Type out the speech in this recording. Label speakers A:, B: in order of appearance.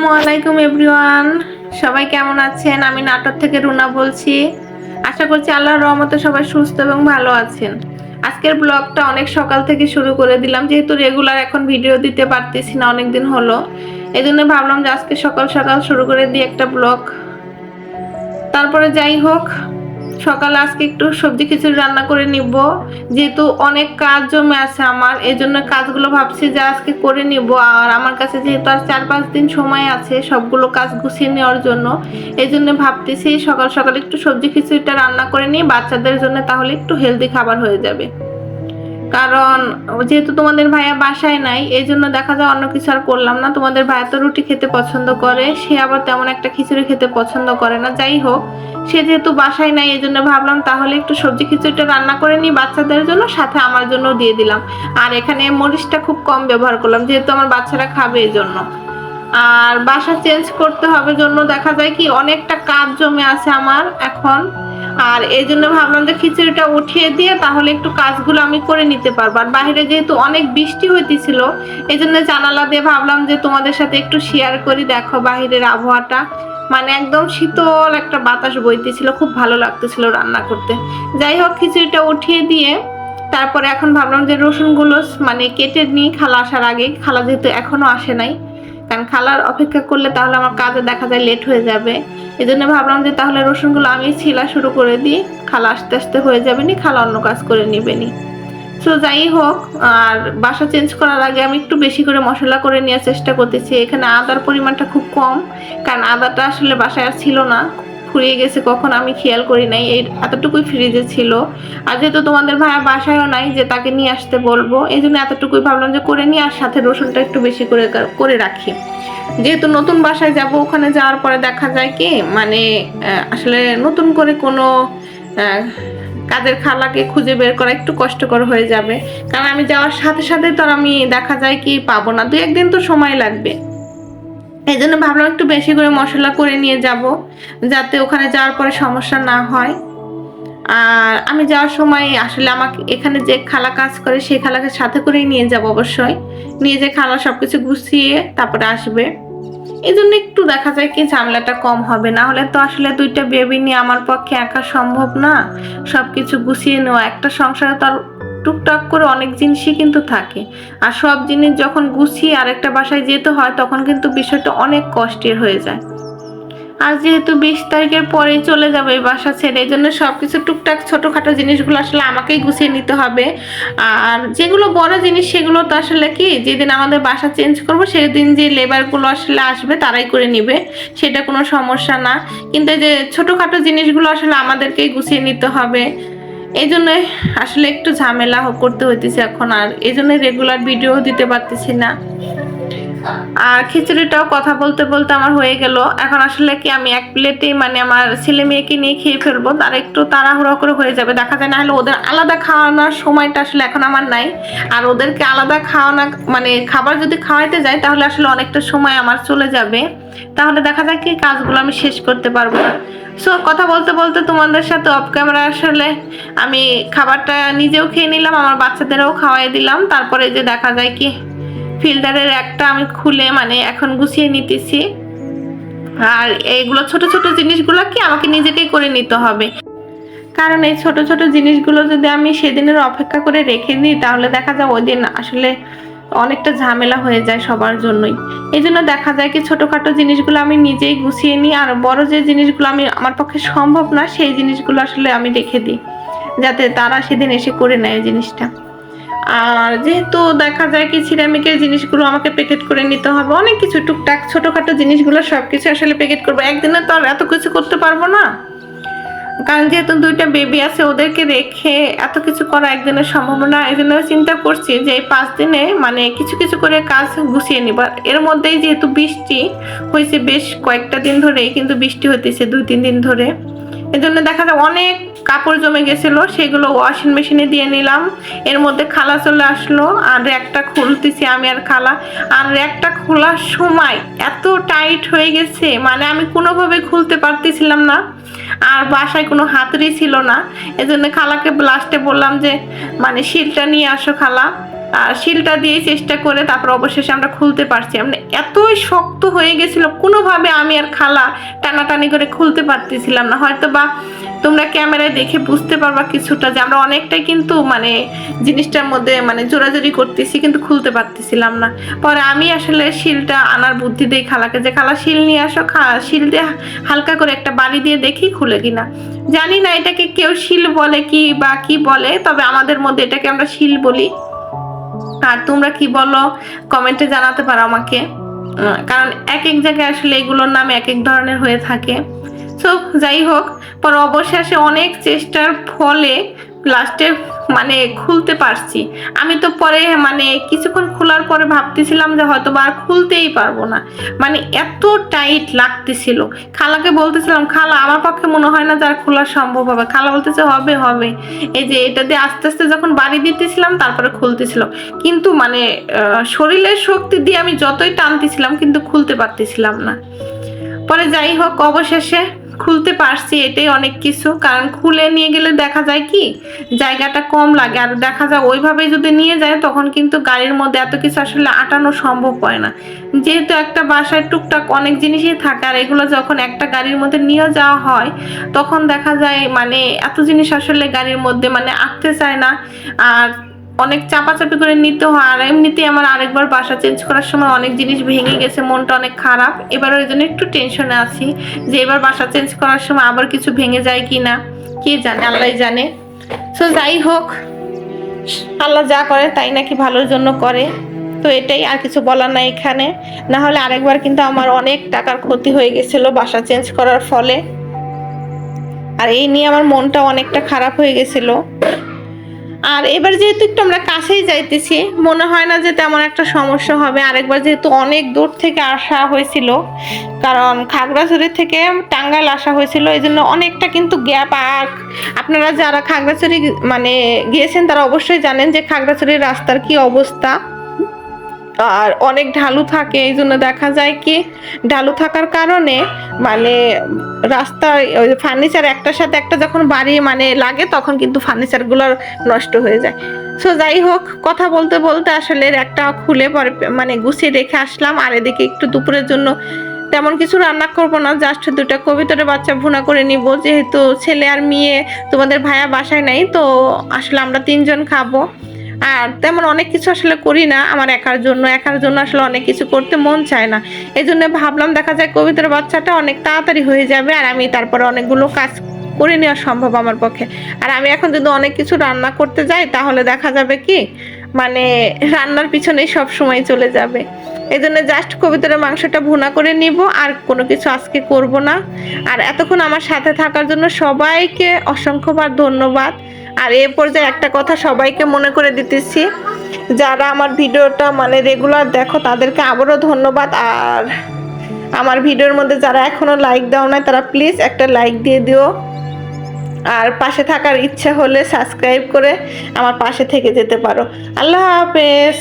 A: আসসালামু আলাইকুম, এভরিওয়ান। সবাই কেমন আছেন? আমি নাটোর থেকে রুনা বলছি। আশা করছি আল্লাহর রহমতে সবাই সুস্থ এবং ভালো আছেন। আজকের ব্লগটা অনেক সকাল থেকে শুরু করে দিলাম, যেহেতু রেগুলার এখন ভিডিও দিতে পারতেছি না, অনেকদিন হলো। এই জন্য ভাবলাম যে আজকে সকাল সকাল শুরু করে দিই একটা ব্লগ। তারপরে যাই হোক সকালে আজকে একটু সবজি খিচুড়ি রান্না করে নিব। যেহেতু অনেক কাজ জমে আছে আমার এই জন্য কাজগুলো ভাবছি যে আজকে করে নিব। আর আমার কাছে যেহেতু আর চার পাঁচ দিন সময় আছে সবগুলো কাজ গুছিয়ে নেওয়ার জন্য এই জন্য ভাবতেছি সকাল সকাল একটু সবজি খিচুড়িটা রান্না করে নিই, বাচ্চাদের জন্য তাহলে একটু হেলদি খাবার হয়ে যাবে। কারণ যেহেতু তোমাদের ভাইয়া বাসায় নাই এই জন্য দেখা যায় অন্য কিছু আর করলাম না। তোমাদের ভাইয়া তো রুটি খেতে পছন্দ করে, সে আবার তেমন একটা খিচুড়ি খেতে পছন্দ করে না। যাই হোক, সে যেহেতু বাসায় নাই এই জন্য ভাবলাম তাহলে একটু সবজি খিচুড়িটা রান্না করে নিই বাচ্চাদের জন্য, সাথে আমার জন্য দিয়ে দিলাম। আর এখানে মরিচটা খুব কম ব্যবহার করলাম, যেহেতু আমার বাচ্চারা খাবে এই জন্য আর বাসা চেঞ্জ করতে হবে, জন্য দেখা যায় কি অনেকটা কাজ জমে আছে আমার এখন। আর এই জন্য ভাবলাম যে খিচুড়িটা উঠিয়ে দিয়ে তাহলে একটু কাজগুলো আমি করে নিতে পারব। আর বাইরে যেহেতু অনেক বৃষ্টি হইতেছিল এই জন্য জানালা দিয়ে ভাবলাম যে তোমাদের সাথে একটু শেয়ার করি, দেখো বাহিরের আবহাওয়াটা। মানে একদম শীতল একটা বাতাস বইতেছিল, খুব ভালো লাগতেছিল রান্না করতে। যাই হোক, খিচুড়িটা উঠিয়ে দিয়ে তারপরে এখন ভাবলাম যে রসুনগুলো মানে কেটে নিই, খালা আসার আগে। খালা যেহেতু এখনও আসে নাই কারণ খালার অপেক্ষা করলে তাহলে আমার কাজে দেখা যায় লেট হয়ে যাবে। এই জন্য ভাবলাম যে তাহলে রসুনগুলো আমি ছিলা শুরু করে দিই। খালা আস্তে আস্তে হয়ে যাবে নি খালা অন্য কাজ করে নিবে নি সো যাই হোক, আর বাসা চেঞ্জ করার আগে আমি একটু বেশি করে মশলা করে নেওয়ার চেষ্টা করতেছি। এখানে আদার পরিমাণটা খুব কম, কারণ আদাটা আসলে বাসায় আর ছিল না। ফুরিয়ে গেছে, কখন আমি খেয়াল করি নাই। এই এতটুকুই ফ্রিজে ছিল। আর যেহেতু তোমাদের ভাইয়া বাসায়ও নাই যে তাকে নিয়ে আসতে বলব এই জন্য এতটুকুই ভাবলাম যে করে নিয়ে আর সাথে রসুনটা একটু বেশি করে করে রাখি। যেহেতু নতুন বাসায় যাব, ওখানে যাওয়ার পরে দেখা যায় কি মানে আসলে নতুন করে কোনো কাজের খালাকে খুঁজে বের করা একটু কষ্টকর হয়ে যাবে। কারণ আমি যাওয়ার সাথে সাথে তো আমি দেখা যায় কি পাবো না। দু একদিন তো সময় লাগবে। এই জন্য ভাবলাম একটু বেশি করে মশলা করে নিয়ে যাব, যাতে ওখানে যাওয়ার পরে সমস্যা না হয়। আর আমি যাওয়ার সময় আসলে আমাকে এখানে যে খালা কাজ করে, সেই খালাকে সাথে করেই নিয়ে যাব অবশ্যই। নিয়ে যে খালা সবকিছু গুছিয়ে তারপরে আসবে। এই জন্য একটু দেখা যায় কি ঝামেলাটা কম হবে। না হলে তো আসলে দুইটা বেবি নিয়ে আমার পক্ষে একা সম্ভব না। সবকিছু গুছিয়ে নেওয়া। একটা সংসারে তো আর টুকটাক করে অনেক জিনিসই কিন্তু থাকে। আর সব জিনিস যখন গুছিয়ে আরেকটা বাসায় যেতে হয়, তখন কিন্তু বিষয়টা অনেক কষ্টের হয়ে যায়। আর যেহেতু বিশ তারিখের পরেই চলে যাবে এই বাসা ছেড়ে, এই জন্য সব কিছু টুকটাক ছোটোখাটো জিনিসগুলো আসলে আমাকেই গুছিয়ে নিতে হবে। আর যেগুলো বড় জিনিস, সেগুলো তো আসলে কি, যেদিন আমাদের বাসা চেঞ্জ করব, সেদিন যে লেবারগুলো আসলে আসবে, তারাই করে নিবে। সেটা কোনো সমস্যা না। কিন্তু যে ছোটোখাটো জিনিসগুলো আসলে আমাদেরকেই গুছিয়ে নিতে হবে। এই জন্য আসলে একটু ঝামেলা করতে হইতেছে এখন, আর এই জন্য রেগুলার ভিডিও দিতে পারতেছি না। আর খিচুড়িটাও কথা বলতে বলতে আমার হয়ে গেল। এখন আসলে কি আমি এক প্লেটেই মানে আমার ছেলে মেয়েকে নিয়ে খেয়ে ফেলব? তার একটু তাড়াহুড়ো করে হয়ে যাবে। দেখা যায় না হলে ওদের আলাদা খাওয়ানোর সময়টা আসলে এখন আমার নাই। আর ওদেরকে আলাদা খাওয়ানো মানে খাবার যদি খাওয়াইতে যাই, তাহলে আসলে অনেকটা সময় আমার চলে যাবে। তাহলে দেখা যায় কি কাজগুলো আমি শেষ করতে পারব। না সো কথা বলতে বলতে তোমাদের সাথে অফ ক্যামেরা আসলে আমি খাবারটা নিজেও খেয়ে নিলাম, আমার বাচ্চাদেরও খাওয়াই দিলাম। তারপরে যে দেখা যায় কি ফিল্টারের একটা আমি খুলে মানে এখন গুছিয়ে নিতেছি। আর এইগুলো ছোট ছোট জিনিসগুলো কি আমাকে নিজেকেই করে নিতে হবে। কারণ এই ছোট ছোট জিনিসগুলো যদি আমি সেদিনের অপেক্ষা করে রেখে দিই, তাহলে দেখা যায় ওই দিন আসলে অনেকটা ঝামেলা হয়ে যায় সবার জন্যই। এই জন্য দেখা যায় কি ছোটোখাটো জিনিসগুলো আমি নিজেই গুছিয়ে নিই, আর বড় যে জিনিসগুলো আমি আমার পক্ষে সম্ভব না, সেই জিনিসগুলো আসলে আমি রেখে দিই। যাতে তারা সেদিন এসে করে নেয় জিনিসটা। আর যেহেতু দেখা যায় কি সিরামিকের জিনিসগুলো আমাকে প্যাকেট করে নিতে হবে, অনেক কিছু টুকটাক ছোটোখাটো জিনিসগুলো সব কিছু আসলে প্যাকেট করব। একদিনে তো আর এত কিছু করতে পারব না। কারণ যেহেতু দুইটা বেবি আছে, ওদেরকে রেখে এত কিছু করা একদিনের সম্ভব না এই জন্য চিন্তা করছি যে এই পাঁচ দিনে মানে কিছু কিছু করে কাজ গুছিয়ে নিব। এর মধ্যেই যেহেতু বৃষ্টি হয়েছে বেশ কয়েকটা দিন ধরেই, কিন্তু বৃষ্টি হতেছে দুই, তিন দিন ধরে। এই জন্য দেখা যায় অনেক কাপড় জমে গেছিল, সেগুলো ওয়াশিং মেশিনে দিয়ে নিলাম। এর মধ্যে খালা চলে আসলো, আর র্যাকটা খুলতেছি আমি আর খালা। আর র্যাকটা খোলার সময় এত টাইট হয়ে গেছে মানে আমি কোনোভাবে খুলতে পারতেছিলাম না। আর বাসায় কোনো হাতুড়ি ছিল না, এজন্য খালাকে লাস্টে বললাম যে মানে শিলটা নিয়ে আসো খালা। আর শিলটা দিয়ে চেষ্টা করে, তারপর অবশেষে আমরা খুলতে পারছি। মানে এতই শক্ত হয়ে গেছিল, কোনোভাবে আমি আর খালা টানাটানি করে খুলতে পারতেছিলাম না। হয়তো বা তোমরা ক্যামেরায় দেখে বুঝতে পারবা কিছুটা যে আমরা অনেকটাই কিন্তু মানে জিনিসটার মধ্যে মানে জোরাজোরি করতেছি, কিন্তু খুলতে পারতেছিলাম না। পরে আমি আসলে শিলটা আনার বুদ্ধি দিই খালাকে যে, খালা, শিল নিয়ে আসো, খা, শিল দিয়ে হালকা করে একটা বাড়ি দিয়ে দেখি খুলে কিনা। জানি না এটাকে কেউ শিল বলে কি বা কি বলে, তবে আমাদের মধ্যে এটাকে আমরা শিল বলি। আর তোমরা কি বলো? কমেন্টে জানাতে পারো আমাকে। কারণ এক এক জায়গায় আসলে এগুলোর নাম এক এক ধরনের হয়ে থাকে। সো যাই হোক, পর অবশেষে অনেক চেষ্টার ফলে লাস্টে মানে খুলতে পারছি। আমি তো পরে মানে কিছুক্ষণ খোলার পরে ভাবতেছিলাম যে হয়তো বা আর খুলতেই পারব না। মানে এত টাইট লাগতেছিল। খালাকে বলতেছিলাম, খালা, আমার পক্ষে মনে হয় না যার খোলা সম্ভব হবে। খালা বলতেছে, হবে হবে। এই যে এটা দিয়ে আস্তে আস্তে যখন বাড়ি দিতেছিলাম, তারপরে খুলতেছিল। কিন্তু মানে শরীরের শক্তি দিয়ে আমি যতই টানতেছিলাম, কিন্তু খুলতে পারতেছিলাম না। পরে যাই হোক, অবশেষে খুলতে পারছি এটাই অনেক কিছু। কারণ খুলে নিয়ে গেলে দেখা যায় কি, জায়গাটা কম লাগে। আর দেখা যায় ওইভাবে যদি নিয়ে যায়, তখন কিন্তু গাড়ির মধ্যে এত কিছু আসলে আটানো সম্ভব হয় না। যেহেতু একটা বাসায় টুকটাক অনেক জিনিসই থাকে, আর এগুলো যখন একটা গাড়ির মধ্যে নিয়ে যাওয়া হয়, তখন দেখা যায় মানে এত জিনিস আসলে গাড়ির মধ্যে মানে আঁকতে চায় না। আর অনেক চাপাচাপি করে নিতে হয়। আর এমনিতেই আমার আরেকবার বাসা চেঞ্জ করার সময় অনেক জিনিস ভেঙে গেছে, মনটা অনেক খারাপ। এবার ওই জন্য একটু টেনশনে আছি যে এবার বাসা চেঞ্জ করার সময় আবার কিছু ভেঙে যায় কি না কে জানে? আল্লাহ জানে। সো যাই হোক, আল্লাহ যা করে তাই নাকি ভালোর জন্য করে। তো এটাই আর কিছু বলার নাই এখানে। না হলে আরেকবার কিন্তু আমার অনেক টাকার ক্ষতি হয়ে গেছিল বাসা চেঞ্জ করার ফলে। আর এই নিয়ে আমার মনটা অনেকটা খারাপ হয়ে গেছিল। আর এবার যেহেতু একটু আমরা কাছেই যাইতেছি, মনে হয় না যে তেমন একটা সমস্যা হবে। আরেকবার যেহেতু অনেক দূর থেকে আসা হয়েছিল, কারণ খাগড়াছড়ি থেকে টাঙ্গাইল আসা হয়েছিল, এই জন্য অনেকটা কিন্তু গ্যাপ আর আপনারা যারা খাগড়াছড়ি মানে গিয়েছেন তারা অবশ্যই জানেন যে খাগড়াছড়ির রাস্তার কি অবস্থা। আর অনেক ঢালু থাকে, এই জন্য দেখা যায় কি, ঢালু থাকার কারণে মানে রাস্তায় ওই ফার্নিচার একটার সাথে একটা যখন বাড়ি মানে লাগে, তখন কিন্তু ফার্নিচারগুলো নষ্ট হয়ে যায়। সো যাই হোক, কথা বলতে বলতে আসলে একটা খুলে পরে মানে গুছিয়ে রেখে আসলাম। আর এদিকে একটু দুপুরের জন্য তেমন কিছু রান্না করব না জাস্ট দুটা কবিতরে বাচ্চা ভুনা করে নিব। যেহেতু ছেলে আর মেয়ে তোমাদের ভাইয়া বাসায় নাই, তো আসলে আমরা তিনজন খাব। আর তেমন অনেক কিছু আসলে করি না, আমার একার জন্য একার জন্য আসলে অনেক কিছু করতে মন চায় না। এই জন্য ভাবলাম দেখা যায় কবিতার বাচ্চাটা অনেক তাড়াতাড়ি হয়ে যাবে আর আমি তারপরে অনেকগুলো কাজ করে নেওয়া সম্ভব আমার পক্ষে। আর আমি এখন যদি অনেক কিছু রান্না করতে যাই, তাহলে দেখা যাবে কি মানে রান্নার পিছনেই সব সময় চলে যাবে। এই জন্য জাস্ট কবিতার মাংসটা ভুনা করে নিব, আর কোনো কিছু আজকে করব না। আর এতক্ষণ আমার সাথে থাকার জন্য সবাইকে অসংখ্যবার ধন্যবাদ। আর এ পর্যায়ে একটা কথা সবাইকে মনে করে দিতেছি, যারা আমার ভিডিওটা মানে রেগুলার দেখো, তাদেরকে আবারও ধন্যবাদ। আর আমার ভিডিওর মধ্যে যারা এখনও লাইক দাও না তারা প্লিজ একটা লাইক দিয়ে দিও। আর পাশে থাকার ইচ্ছা হলে সাবস্ক্রাইব করে আমার পাশে থেকে যেতে পারো। আল্লাহ হাফেজ।